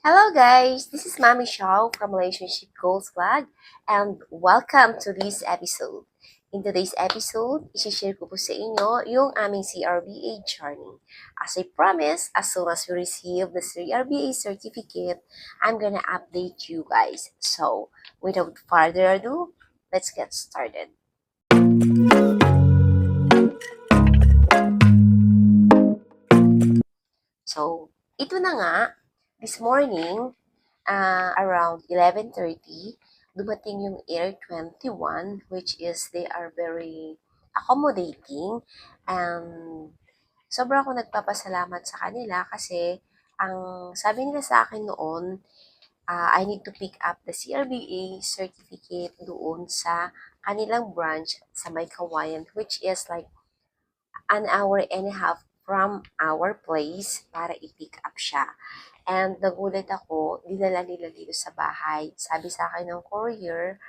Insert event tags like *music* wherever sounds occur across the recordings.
Hello guys, this is Mami Shaw from Relationship Goals Vlog and welcome to this episode. In today's episode, isishare ko po sa inyo yung aming CRBA journey. As I promised, as soon as we receive the CRBA certificate, I'm gonna update you guys. So, without further ado, let's get started. So, ito na nga, this morning, uh, around 11.30, dumating yung Air 21, which is they are very accommodating. And sobra ako nagpapasalamat sa kanila kasi ang sabi nila sa akin noon, uh, I need to pick up the CRBA certificate doon sa kanilang branch sa May Kawayan, which is like an hour and a half from our place para i-pick up siya. And nagulat ako, dinala nila dito sa bahay. Sabi sa akin ng courier,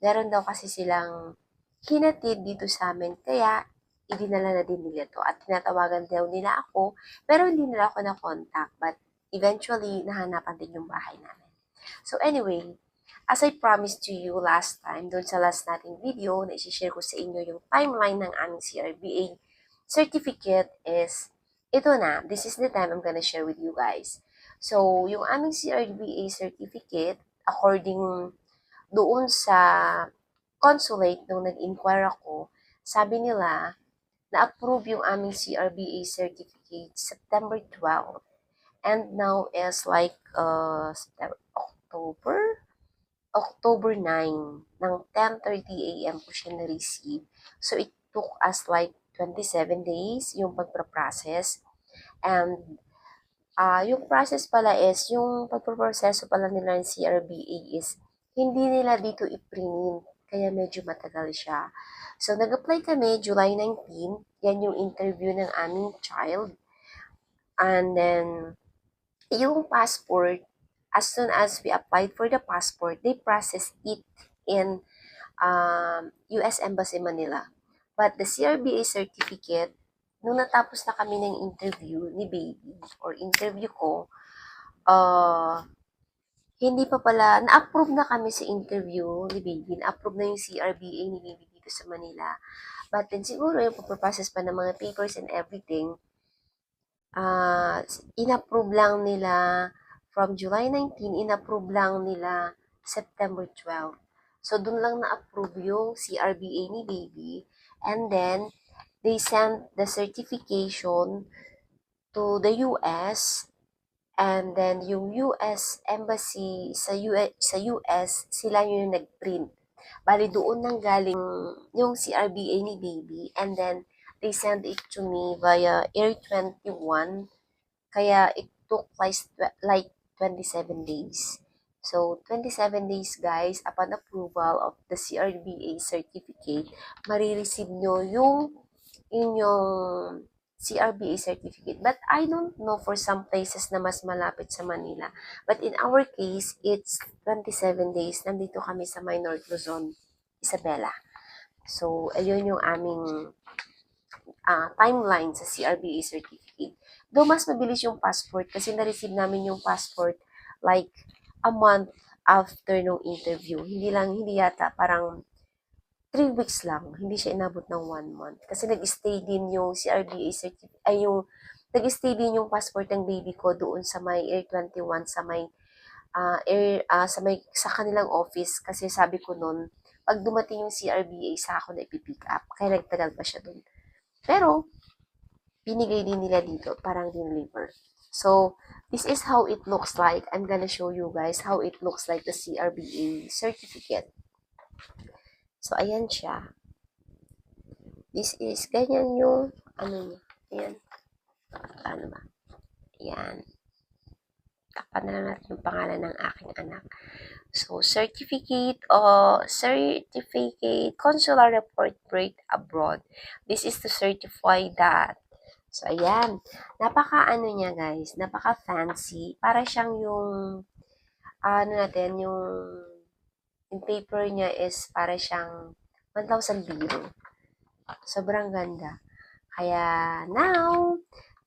meron daw kasi silang hinatid dito sa amin, kaya idinala na din nila to. At tinatawagan daw nila ako, pero hindi nila ako na-contact. But eventually, nahanapan din yung bahay namin. So anyway, as I promised to you last time, doon sa last nating video, na isi-share ko sa inyo yung timeline ng aming CRBA certificate is, ito na, this is the time I'm gonna share with you guys. So, yung aming CRBA certificate, according doon sa consulate nung nag-inquire ako, sabi nila, na-approve yung aming CRBA certificate September 12. And now is like uh, October? October 9 ng 10.30 a.m. ko siya na-receive. So, it took us like 27 days yung pagpa-process. And uh, yung process pala is, yung pagpaproseso pala nila ng CRBA is, hindi nila dito i-print. Kaya medyo matagal siya. So, nag-apply kami July 19. Yan yung interview ng aming child. And then, yung passport, as soon as we applied for the passport, they process it in um, US Embassy Manila. But the CRBA certificate, nung natapos na kami ng interview ni baby or interview ko, uh, hindi pa pala, na-approve na kami sa interview ni baby. Na-approve na yung CRBA ni baby dito sa Manila. But then siguro yung pagpaprocess pa ng mga papers and everything, uh, in-approve lang nila from July 19, in-approve lang nila September 12. So, dun lang na-approve yung CRBA ni baby. And then, they sent the certification to the US. And then, yung US Embassy sa US, sa US sila yung nag-print. Bali, doon nang galing yung CRBA ni baby. And then, they sent it to me via Air 21. Kaya, it took like, like 27 days. So, 27 days guys, upon approval of the CRBA certificate, marireceive nyo yung inyong CRBA certificate. But I don't know for some places na mas malapit sa Manila. But in our case, it's 27 days. Nandito kami sa Minor Luzon, Isabela. So, ayun yung aming uh, timeline sa CRBA certificate. Though mas mabilis yung passport kasi na-receive namin yung passport like a month after nung interview. Hindi lang, hindi yata, parang 3 weeks lang. Hindi siya inabot ng 1 month. Kasi nag-stay din yung CRBA certificate, ay yung, nag-stay din yung passport ng baby ko doon sa may Air 21, sa may, uh, air, uh, sa may, sa kanilang office. Kasi sabi ko noon, pag dumating yung CRBA, sa ako na ipipick up. Kaya nagtagal pa siya doon. Pero, binigay din nila dito, parang deliver. So, this is how it looks like. I'm gonna show you guys how it looks like the CRBA certificate. So, ayan siya. This is, ganyan yung, ano niya, ayan. Ano ba? Ayan. Tapan na lang natin yung pangalan ng aking anak. So, certificate o certificate consular report break abroad. This is to certify that So, ayan. Napaka ano niya, guys. Napaka fancy. Para siyang yung, ano natin, yung, yung paper niya is para siyang 1,000 biro. Sobrang ganda. Kaya, now,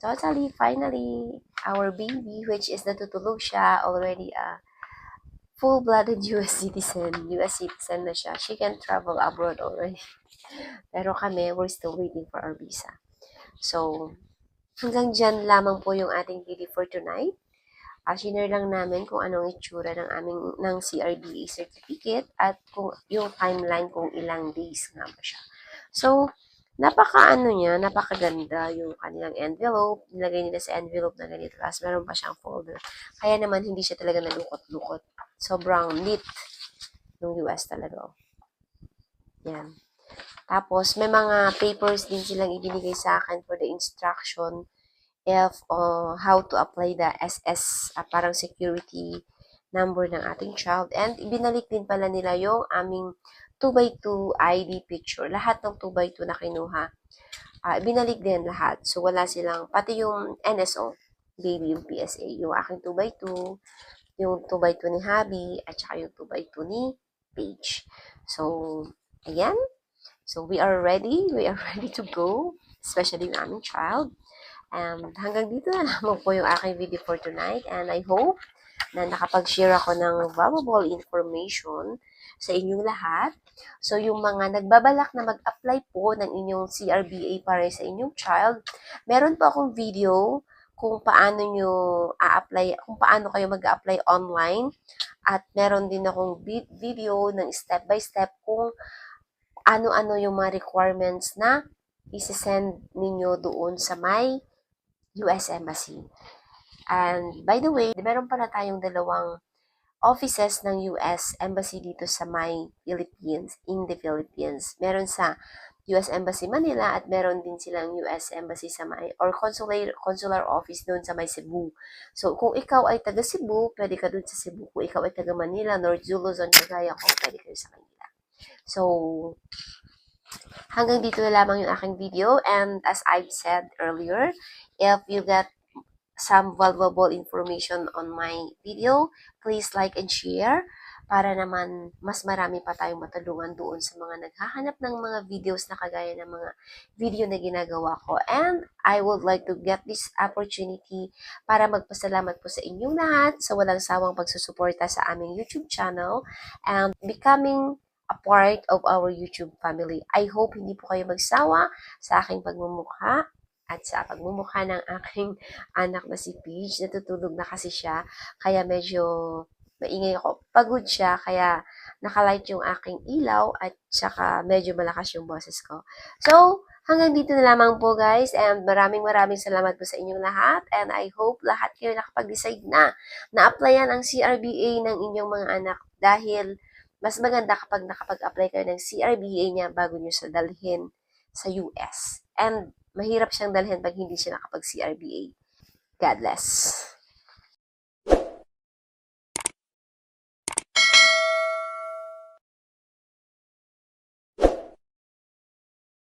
totally, finally, our baby, which is natutulog siya, already a full-blooded *laughs* US citizen. US citizen na siya. She can travel abroad already. *laughs* Pero kami, we're still waiting for our visa. So, hanggang dyan lamang po yung ating video for tonight. Uh, share lang namin kung anong itsura ng aming ng CRDA certificate at kung yung timeline kung ilang days nga ba siya. So, napaka ano niya, napakaganda yung kanilang envelope. Nilagay nila sa envelope na ganito. Tapos meron pa siyang folder. Kaya naman hindi siya talaga nalukot-lukot. Sobrang neat ng US talaga. Yan. Tapos, may mga papers din silang ibinigay sa akin for the instruction if uh, how to apply the SS, uh, parang security number ng ating child. And ibinalik din pala nila yung aming 2x2 ID picture. Lahat ng 2x2 na kinuha, uh, binalik din lahat. So, wala silang, pati yung NSO, baby, yung PSA, yung aking 2x2, yung 2x2 ni Habi, at saka yung 2x2 ni Paige. So, ayan. So, we are ready. We are *laughs* ready to go, especially yung aming child. And hanggang dito na lamang po yung aking video for tonight. And I hope na nakapag-share ako ng valuable information sa inyong lahat. So, yung mga nagbabalak na mag-apply po ng inyong CRBA para sa inyong child, meron po akong video kung paano nyo a-apply, kung paano kayo mag-apply online. At meron din akong vi- video ng step-by-step kung ano-ano yung mga requirements na isi-send ninyo doon sa may US Embassy. And by the way, meron pala tayong dalawang offices ng US Embassy dito sa may Philippines, in the Philippines. Meron sa US Embassy Manila at meron din silang US Embassy sa may or consular consular office doon sa may Cebu. So kung ikaw ay taga Cebu, pwede ka doon sa Cebu. Kung ikaw ay taga Manila, North Zulu, Zone, Cagaya, kung pwede kayo sa Manila. So hanggang dito na lamang yung aking video and as I've said earlier, if you got some valuable information on my video, please like and share para naman mas marami pa tayong matulungan doon sa mga naghahanap ng mga videos na kagaya ng mga video na ginagawa ko. And I would like to get this opportunity para magpasalamat po sa inyong lahat sa walang sawang pagsusuporta sa aming YouTube channel and becoming a part of our YouTube family. I hope hindi po kayo magsawa sa aking pagmumukha at sa pagmumukha ng aking anak na si Peach. Natutulog na kasi siya, kaya medyo maingay ako. Pagod siya, kaya nakalight yung aking ilaw at saka medyo malakas yung boses ko. So, hanggang dito na lamang po guys and maraming maraming salamat po sa inyong lahat and I hope lahat kayo nakapag-decide na na applyan ang CRBA ng inyong mga anak dahil mas maganda kapag nakapag-apply kayo ng CRBA niya bago nyo sa dalhin sa US. And mahirap siyang dalhin pag hindi siya nakapag-CRBA. God bless.